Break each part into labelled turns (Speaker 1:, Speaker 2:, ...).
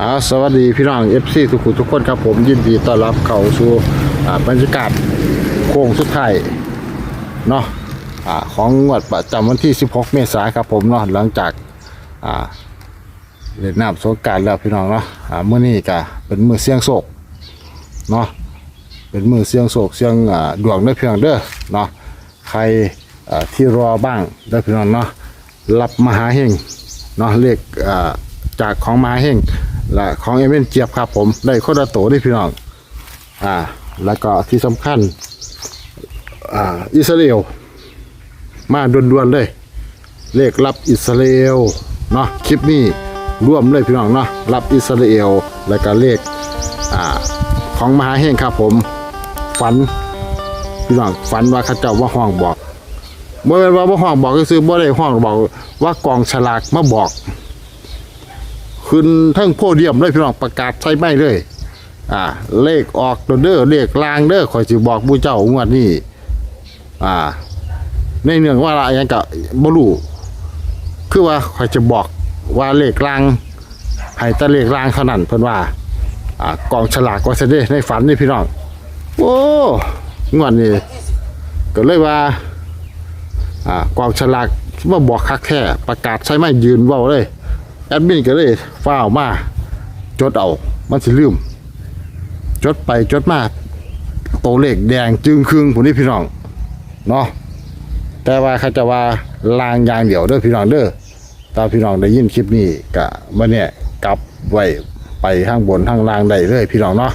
Speaker 1: อาสวัสดีพี่น้องเอฟซีทุกคนทุกคนครับผมยินดีต้อนรับเข้าสู่บรรยากาศโค้งสุดท้ายเนาะอ่าของงวดประจำวันที่ 16 เมษายนครับผมเนาะหลังจากเล่นน้ำสงกรารแล้วพี่น้องเนาะอ่ามื้อนี้ก็เป็นมือเสี่ยงโศกเนาะเป็นมือเสี่ยงโศกเสี่ยงดวงเด้อพี่น้องเด้อเนาะใครที่รอบ้างเด้อพี่น้องเนาะรับมหาเฮงเนาะเลขจากของมหาเฮง และของเอเมนเจี๊ยบครับผมได้คนละโตเด้พี่น้องอ่า แล้วก็ที่สำคัญ อ่า อิสราเอลมาด่วนๆเลย เลขรับอิสราเอลเนาะคลิปนี้ร่วมเลยพี่น้องเนาะรับอิสราเอลแล้วก็เลขอ่าของมหาเฮงครับผมฝันพี่น้องฝันว่าข้าเจ้าว่าห้องบอกบ่แม่นว่าบ่ห้องบอกก็คือบ่ได้ห้องบอกว่ากองฉลากมาบอก ขึ้นทั้งโพเดียมเลยพี่น้องประกาศใช้ไม่เลย อ่า เลขออกเด้อเลขลางเด้อข่อยสิบอกผู้เจ้างวดนี้ อ่า ในเนื่องว่าอะไรยังกะบรูคือว่าคอยจะบอกว่าเลขรางให้ต่เลขรางเท่านั้นเพิ่นว่า อ่ากองฉลากก็จะได้ในฝันนี่พี่น้องโอ้งวดนี้ก็เลยว่า อ่ากองฉลากมาบอกคักแค่ประกาศใช้ไม่ยืนเว้าเลย แอดมินก็เลยฟ้าวมาจดเอา มันสิลืม จดไปจดมาโตวเลขแดงจึงครึ่งผมนี่พี่น้องเนาะแต่ว่าเขาจะว่าลางยางเดี่ยวเด้อพี่น้องเด้อตาพี่น้องได้ยินคลิปนี้กะมาเนี่ยกลับไว้ไปข้างบนข้างล่างได้เลยพี่น้องเนาะ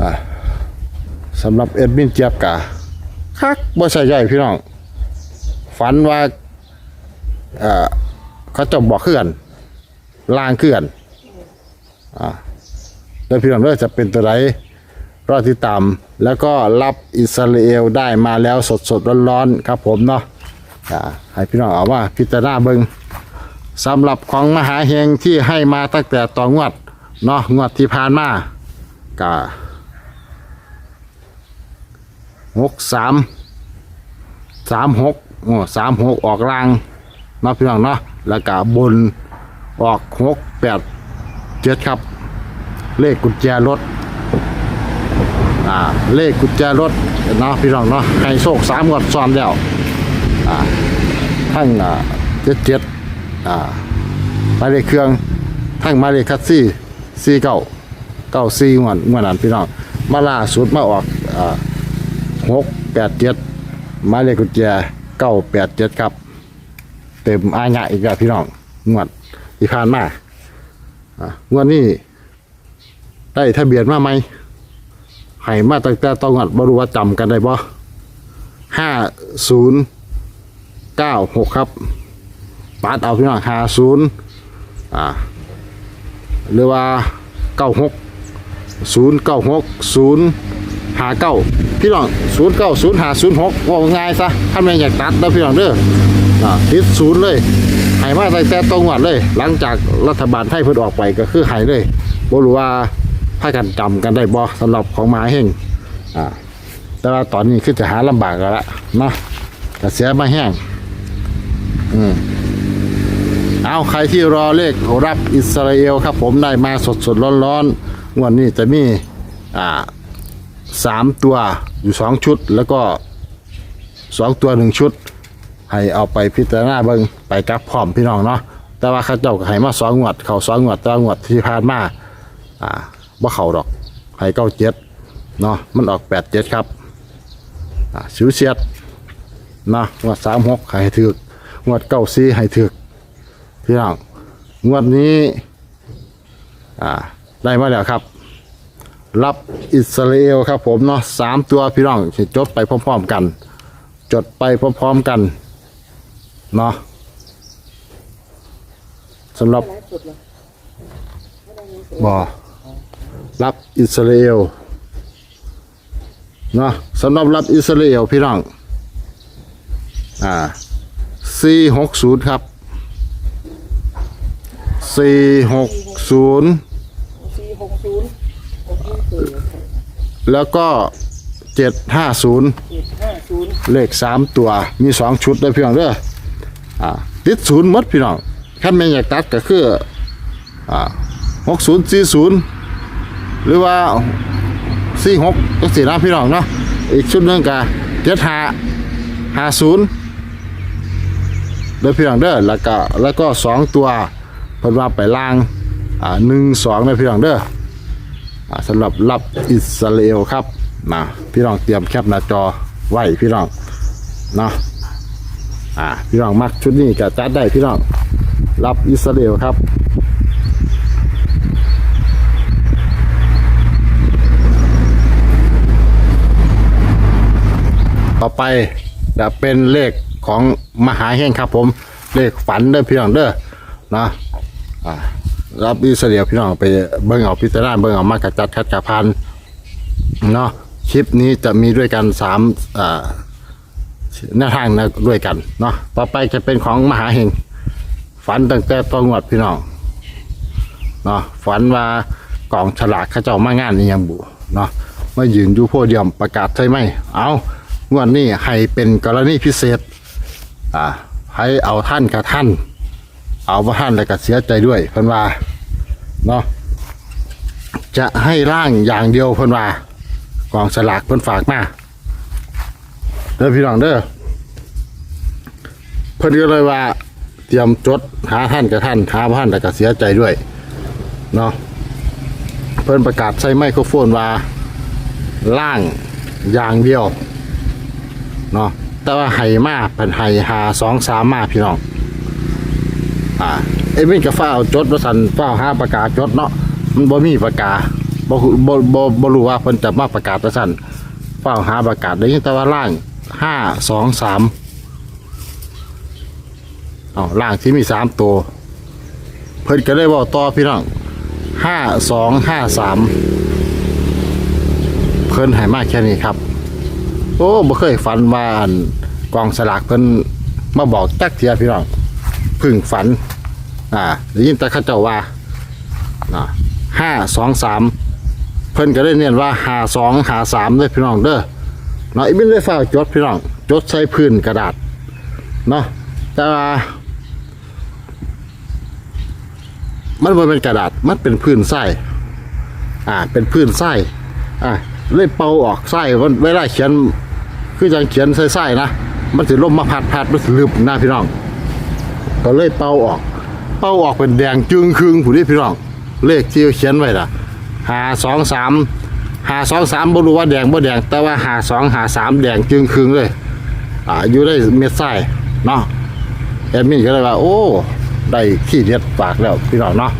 Speaker 1: อ่าสำหรับเอ็ดมินเจี๊ยบกะคักบ่ใช่ใหญ่พี่น้องฝันว่าอ่อ เขาจะบอกเคลื่อนล่างเคลื่อนอ่าแล้วพี่น้องเด้อจะเป็นตัวไรรอติดตามแล้วก็รับอิสราเอลได้มาแล้วสดสดร้อนๆครับผมเนาะอ่าให้พี่น้องเอาว่าพิจารณาเบิงสำหรับของมหาเฮงที่ให้มาตั้งแต่ต่องวดเนาะงวดที่ผ่านมากะหกสามสามหกโอ้สามหกออกล่างเนาะพี่น้องเนาะ แล้วก็บนออกหกแปดเจ็ดครับ เลขกุญแจรถอ่าเลขกุญแจรถเนาะพี่น้องเนาะให้โชคสามงวดซ้อนแล้วอ่าทั้งอ่าเจ็ดเจ็ดอ่าหมายเลขเครื่องทั้งหมายเลขคัสซี่สี่เก้าเก้าสี่งวดงวดนั้นพี่น้องมาล่าสุดมาออกอ่าหกแปดเจ็ดหมายเลขกุญแจเก้าแปดเจ็ดครับ เต็มอายะอีกแล้วพี่น้องงวดที่ผ่านมาอ่างวดนี้ได้ทะเบียนมาไหมให้มาตั้งแต่ต้องหัดบรู้ว่าจำกันได้บ่ห้าศูนย์เก้าหกครับปาดเอาพี่น้องห้าศูนย์อ่าหรือว่าเก้าหกศูนย์เก้าหกศูนย์หาเก้าพี่น้องศูนย์เก้าศูนย์หาศูนย์หกว่าง่ายซะถ้าไม่อยากตัดแล้วพี่น้องเด้อ อ่าติดศูนย์เลยให้มาตั้งแต่ตรงวัดเลย หลังจากรัฐบาลไทยเพิ่นออกไปก็คือให้เลยบ่รู้ว่าถ้ากันจำกันได้บ่สำหรับของหมาเฮงอ่าแต่ว่าตอนนี้คือจะหาลำบากแล้วละเนาะกระเสียมาแห้งอืมเอาใครที่รอเลขรับอิสราเอลครับ ผมได้มาสดสดร้อนร้อนๆงวันนี้จะมีอ่าสามตัวอยู่สองชุด แล้วก็สองตัวหนึ่งชุด ให้เอาไปพิจารณาเบิงไปกับพร้อมพี่น้องเนาะแต่ว่าข้าเจ้าก็ให้มาสองงวด เขาสองงวดแต่งวดที่ผ่านมาอ่าว่าเขาดอกให้เก้าเจ็ดเนาะมันออกแปดเจ็ดครับอ่าสิวเสียดเนาะงวดสามหกให้ถือกงวดเก้าสี่ให้ถือกพี่น้องงวดนี้อ่าได้มาแล้วครับ รับอิสราเอลครับผมเนาะสามตัวพี่น้องจดไปพร้อมๆกัน จดไปพร้อมๆกัน เนาะสำหรับบ่รับอิสราเอลเนาะสำหรับรับอิสราเอลพี่น้อง อ่า460ครับ460
Speaker 2: สี่หกศูนย์หกศูนย์
Speaker 1: แล้วก็750
Speaker 2: เจ็ดห้าศูนย์
Speaker 1: เลข3ตัว มี2ชุดเลยพี่น้องเด้อ อ่าติดศูนย์มดพี่น้องขั้นไม่อยากตัดก็คืออ่าหกศูนย์สี่ศูนย์หรือว่าสี่หกก็สี่นะพี่น้องเนาะอีกชุดหนึ่งก็เจ็ดห้าห้าศูนย์เด้อพี่น้องเด้อแล้วก็แล้วก็สองตัวเพิ่นว่าไปล่างอ่าหนึ่งสองเด้อพี่น้องเด้ออ่าสำหรับรับอิสราเอลครับนะพี่น้องเตรียมแคปหน้าจอไว้พี่น้องเนาะ อ่าพี่น้องมักชุดนี้ก็จัดได้พี่น้องรับอิสราเอลครับต่อไปจะเป็นเลขของมหาเฮงครับผม เลขฝันเด้อพี่น้องเด้อนะอ่ารับอิสราเอลพี่น้องไปเบิ่งเอาพิจารณาเบิ่งเอามากระจัดคัดกระพันเนาะคลิปนี้จะมีด้วยกันสามอ่า หน้าทางนะด้วยกันเนาะต่อไปจะเป็นของมหาเฮงฝันตั้งแต่ต้นงวดพี่น้องเนาะฝันว่ากองฉลากเข้าเจ้ามางานนี่ยังบุเนาะมายืนอยู่โพเดียมประกาศใช่ไหมเอางวดนี้ให้เป็นกรณีพิเศษอ่าให้เอาท่านกับท่าน เอาว่าท่านแล้วก็เสียใจด้วยเพิ่นว่าเนาะจะให้ร่างอย่างเดียวเพิ่นว่ากองสลากเพิ่นฝากมา เด้อพี่น้องเด้อเพิ่นก็เลยว่า เตรียมจดหาท่านกับท่านหาท่านแล้วก็เสียใจด้วยเนาะเพิ่นประกาศใช้ไมโครโฟนว่าล่างอย่างเดียวเนาะแต่ว่าไห้มาเป็นไห้หาสองสามมาพี่น้องอ่าเอ้ยมินกับฟ้าเอาจดประสันฟ้าหาประกาศจดเนาะมันบ่มีประกาศบ่ฮู้บ่บ่รู้ว่าเพิ่นจะมาประกาศประสันฟ้าหาประกาศได้ยินแต่ว่าล่าง ห้าสองสามเอาล่างที่มีสามตัว เพิ่นก็ได้บอกต่อพี่น้องห้าสองห้าสามเพิ่นให้มากแค่นี้ครับ โอ้บ่เคยฝันว่าอันกองสลากเพิ่นมาบอกจักเทียพี่น้องพึ่งฝัน อ่าได้ยินแต่ข้าเจ้าว่าอ่าห้าสองสามเพิ่นก็ได้เนียนว่าหาสองหาสามเด้อพี่น้องเด้อ เนาะอีบินได้ฟ้าวจดพี่น้องจดใส่พื้นกระดาษเนาะแต่ว่ามันบ่เป็นกระดาษมันเป็นพื้นไส้อ่า เป็นพื้นไส้อ่าเลยเป่าออกไส้มันเวลาเขียน คือจังเขียนไส้ๆนะมันสิล่มมาพัดพัดมันสิลืบหน้าพี่น้อง ก็เลยเป่าออก เป่าออกเป็นแดงจึงคึงผู้นี้พี่น้อง เลขที่เขียนไว้ล่ะหาสองสาม หาสองสามบ่รู้ว่าแดงบ่แดง แต่ว่าหาสองหาสามแดงจึงครึงเลย อ่าอยู่ได้เม็ดไส้เนาะแอดมินก็เลยว่า โอ้ได้ขี้เด็ดปากแล้วพี่น้องเนาะ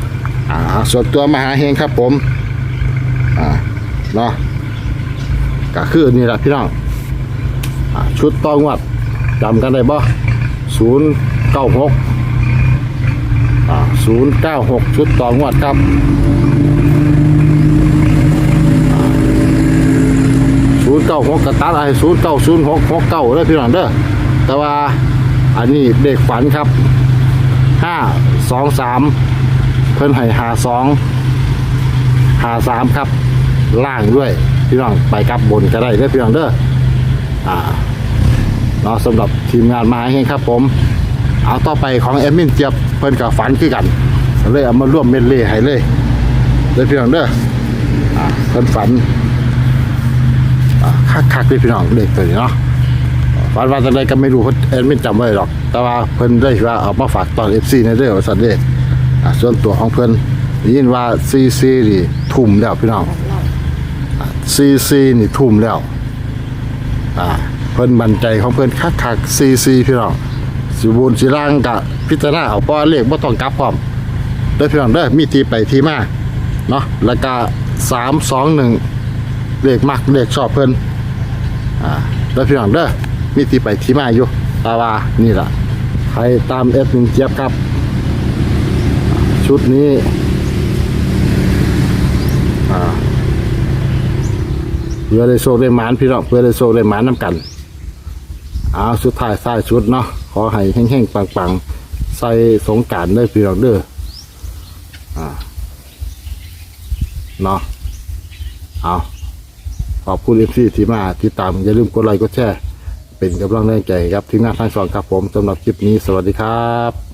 Speaker 1: อ่าส่วนตัวมหาเฮงครับผมอ่าเนาะก็คือนี่แหละพี่น้องอ่าชุดต้องวัดจำกันได้บ่ศูนย์เก้าหกอ่าศูนย์เก้าหกชุดตองวัดครับ ศูนย์เก้าหกกระตัดอะไรศูนย์เก้าศูนย์หกหกเก้าเลยพี่น้องเด้อแต่ว่าอันนี้เด็กฝันครับห้าสองสามเพิ่นให้หาสองหาสามครับล่างด้วยพี่น้องไปกลับบนก็ได้เด้อพี่น้องเด้ออ่าเนาะสำหรับทีมงานมาให้ครับผม เอาต่อไปของแอมินเจี๊ยบเพิ่นกับฝันคือกันเลยเอามาร่วมเมดเล่ให้เลยเด้อพี่น้องเด้ออ่าเพิ่นฝัน คักๆเลยพี่น้องเด็กตัวนี้เนาะฝันว่าจะได้ก็ไม่รู้เพราะแอดมินจำไว้หรอก แต่ว่าเพิ่นได้ว่าเอามาฝากตอนเอฟซีในเรื่องว่าสันเด้อ่าส่วนตัวของเพิ่นได้ยินว่าซีซีนี่ทุ่มแล้วพี่น้องซีซีนี่ทุ่มแล้วอ่าเพิ่นมั่นใจของเพิ่นคักคักซีซีพี่น้องสิบูนสิล่างกะพิจารณาเอาเพราะว่าเลขบ่ต้องกลับพร้อมเด้อพี่น้องเด้อมีทีไปทีมาเนาะแล้วก็321เลขมักเลขชอบเพิ่น อ่าแล้วพี่น้องเด้อมีที่ไปที่มาอยู่ตาวานี่ล่ะใครตามเอฟมินเจี๊ยบครับ ชุดนี้เพื่อได้โชคได้หมานพี่น้องเพื่อได้โชคได้หมานน้ำกันเอาสุดท้ายใส่ชุดเนาะขอให้แห้งๆปังๆ ใส่สงการได้พี่น้องเด้อเนาะเอา ขอบคุณเอฟซีที่มาที่ตามอย่าลืมกดไลค์กดแชร์เป็นกำลังแรงใจครับทีมงาทั้งสองครับผมสำหรับคลิปนี้สวัสดีครับ